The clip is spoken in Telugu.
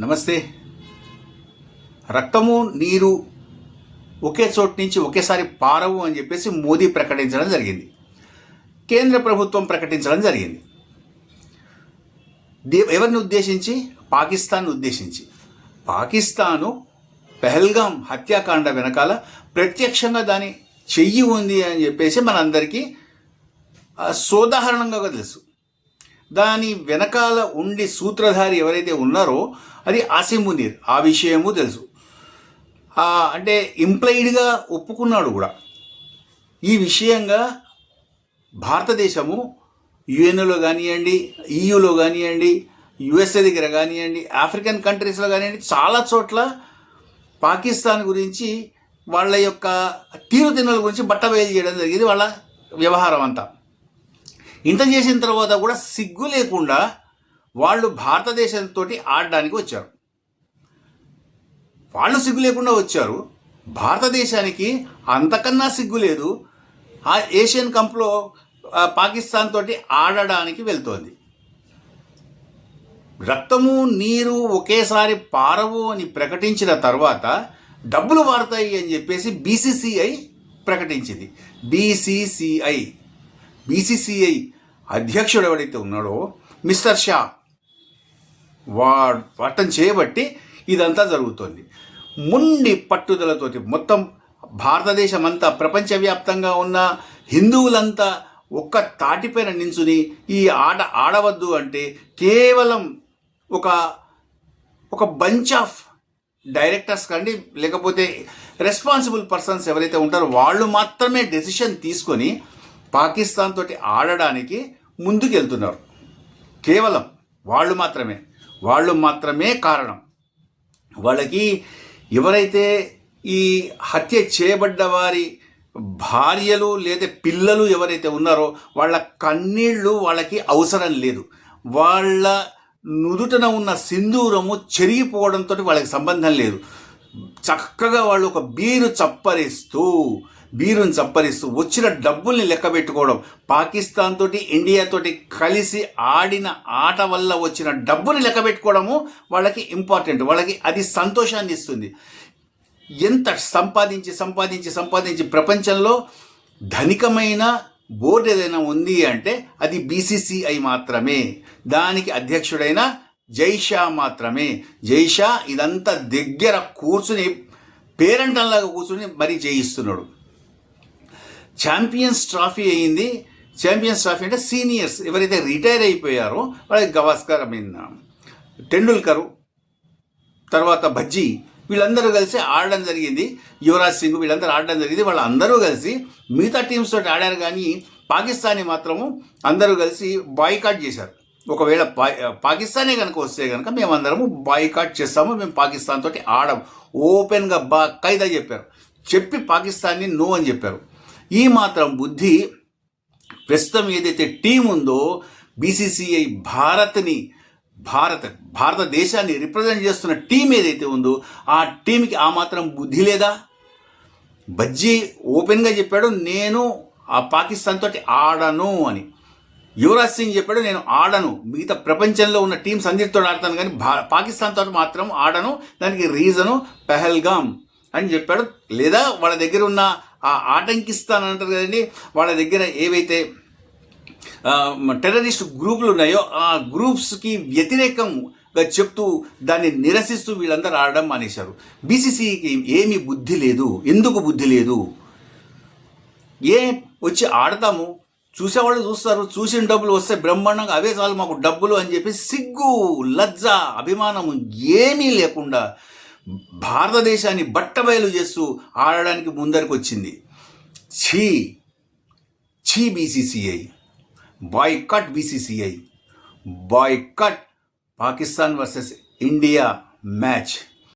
నమస్తే. రక్తము నీరు ఒకే చోటు నుంచి ఒకేసారి పారవు అని చెప్పేసి మోదీ ప్రకటించడం జరిగింది. కేంద్ర ప్రభుత్వం ప్రకటించడం జరిగింది. దే- ఎవరిని ఉద్దేశించి? పాకిస్తాన్ ఉద్దేశించి. పాకిస్తాను పెహల్గాం హత్యాకాండ వెనకాల ప్రత్యక్షంగా దాని చెయ్యి ఉంది అని చెప్పేసి మనందరికీ సోదాహరణంగా తెలుసు. దాని వెనకాల ఉండి సూత్రధారి ఎవరైతే ఉన్నారో అది ఆసిమ్ మునీర్. ఆ విషయము తెలుసు. అంటే ఇంప్లైడ్గా ఒప్పుకున్నాడు కూడా. ఈ విషయంగా భారతదేశము యుఎన్ఓలో కానివ్వండి ఈయూలో కానివ్వండి యుఎస్ఏ దగ్గర కానివ్వండి ఆఫ్రికన్ కంట్రీస్లో కానివ్వండి చాలా చోట్ల పాకిస్తాన్ గురించి వాళ్ళ యొక్క తీరుతెన్నుల గురించి బట్టబయలు చేయడం జరిగింది వాళ్ళ వ్యవహారం అంతా. ఇంత చేసిన తర్వాత కూడా సిగ్గు లేకుండా వాళ్ళు భారతదేశంతో ఆడడానికి వచ్చారు. వాళ్ళు సిగ్గు లేకుండా వచ్చారు. భారతదేశానికి అంతకన్నా సిగ్గు లేదు. ఆ ఏషియన్ కప్లో పాకిస్తాన్ తోటి ఆడడానికి వెళ్తోంది. రక్తము నీరు ఒకేసారి పారవు అని ప్రకటించిన తర్వాత డబ్బులు వాడతాయి అని చెప్పేసి బీసీసీఐ ప్రకటించింది. బీసీసీఐ. బీసీసీఐ అధ్యక్షుడు ఎవడైతే ఉన్నాడో మిస్టర్ షా వా పట్టం చేయబట్టి ఇదంతా జరుగుతోంది. ముండి పట్టుదలతోటి మొత్తం భారతదేశం అంతా ప్రపంచవ్యాప్తంగా ఉన్న హిందువులంతా ఒక్క తాటిపైన నించుని ఈ ఆట ఆడవద్దు అంటే కేవలం ఒక ఒక బంచ్ ఆఫ్ డైరెక్టర్స్ కండి లేకపోతే రెస్పాన్సిబుల్ పర్సన్స్ ఎవరైతే ఉంటారో వాళ్ళు మాత్రమే డెసిషన్ తీసుకొని పాకిస్తాన్ తోటి ఆడడానికి ముందుకెళ్తున్నారు. కేవలం వాళ్ళు మాత్రమే. వాళ్ళు మాత్రమే కారణం. వాళ్ళకి ఎవరైతే ఈ హత్య చేయబడ్డ వారి భార్యలు లేదా పిల్లలు ఎవరైతే ఉన్నారో వాళ్ళ కన్నీళ్ళు వాళ్ళకి అవసరం లేదు. వాళ్ళ నుదుటన ఉన్న సింధూరము చెరిగిపోవడంతో వాళ్ళకి సంబంధం లేదు. చక్కగా వాళ్ళు ఒక బీరు చప్పరిస్తూ బీరుని చప్పరిస్తూ వచ్చిన డబ్బుల్ని లెక్క పెట్టుకోవడం పాకిస్తాన్ తోటి ఇండియా తోటి కలిసి ఆడిన ఆట వల్ల వచ్చిన డబ్బుని లెక్క పెట్టుకోవడము వాళ్ళకి ఇంపార్టెంట్ వాళ్ళకి అది సంతోషాన్ని ఇస్తుంది. ఎంత సంపాదించి సంపాదించి సంపాదించి ప్రపంచంలో ధనికమైన బోర్డు ఏదైనా ఉంది అంటే అది బీసీసీఐ మాత్రమే. దానికి అధ్యక్షుడైన జైషా మాత్రమే. జైషా ఇదంతా దగ్గర కూర్చుని పేరెంటంలాగా కూర్చుని మరీ చేయిస్తున్నాడు ఛాంపియన్స్ ట్రాఫీ అయింది. ఛాంపియన్స్ ట్రాఫీ అంటే సీనియర్స్ ఎవరైతే రిటైర్ అయిపోయారో వాళ్ళకి గవాస్కర్ ఐ మీన్ టెండూల్కరు తర్వాత భజ్జీ వీళ్ళందరూ కలిసి ఆడడం జరిగింది. యువరాజ్ సింగ్ వీళ్ళందరూ ఆడడం జరిగింది. వాళ్ళందరూ కలిసి మిగతా టీమ్స్ తోటి ఆడారు కానీ పాకిస్తానీ మాత్రము అందరూ కలిసి బాయ్కాట్ చేశారు. ఒకవేళ పా పాకిస్తానే కనుక వస్తే కనుక మేమందరము బాయ్కాట్ చేస్తాము. మేము పాకిస్తాన్ తోటి ఆడం ఓపెన్గా బా ఖైదా చెప్పారు. చెప్పి పాకిస్తాన్ని నో అని చెప్పారు. ఈ మాత్రం బుద్ధి ప్రస్తుతం ఏదైతే టీం ఉందో బీసీసీఐ భారత్ని భారత్ భారతదేశాన్ని రిప్రజెంట్ చేస్తున్న టీం ఏదైతే ఉందో ఆ టీంకి ఆ మాత్రం బుద్ధి లేదా? బజ్జీ ఓపెన్గా చెప్పాడు నేను ఆ పాకిస్తాన్ తోటి ఆడను అని. యువరాజ్ సింగ్ చెప్పాడు నేను ఆడను. మిగతా ప్రపంచంలో ఉన్న టీమ్స్ అందరితో ఆడతాను కానీ భా పాకిస్తాన్ తోటి మాత్రం ఆడను. దానికి రీజను పెహల్గామ్ అని చెప్పాడు. లేదా వాళ్ళ దగ్గర ఉన్న ఆ ఆటంకిస్తానంటారు కదండి. వాళ్ళ దగ్గర ఏవైతే టెర్రరిస్ట్ గ్రూపులు ఉన్నాయో ఆ గ్రూప్స్కి వ్యతిరేకంగా చెప్తూ దాన్ని నిరసిస్తూ వీళ్ళందరూ ఆడడం మానేశారు. బీసీసీకి ఏమీ బుద్ధి లేదు. ఎందుకు బుద్ధి లేదు? ఏ వచ్చి ఆడతాము? చూసేవాళ్ళు చూస్తారు. చూసిన డబ్బులు వస్తే బ్రహ్మాండంగా అవే చాలు మాకు డబ్బులు అని చెప్పి సిగ్గు లజ్జ అభిమానము ఏమీ లేకుండా భారతదేశాన్ని బట్టబయలు చేస్తూ ఆడడానికి ముందరికి వచ్చింది ఛీ ఛీ BCCI boycott BCCI boycott Pakistan versus India match.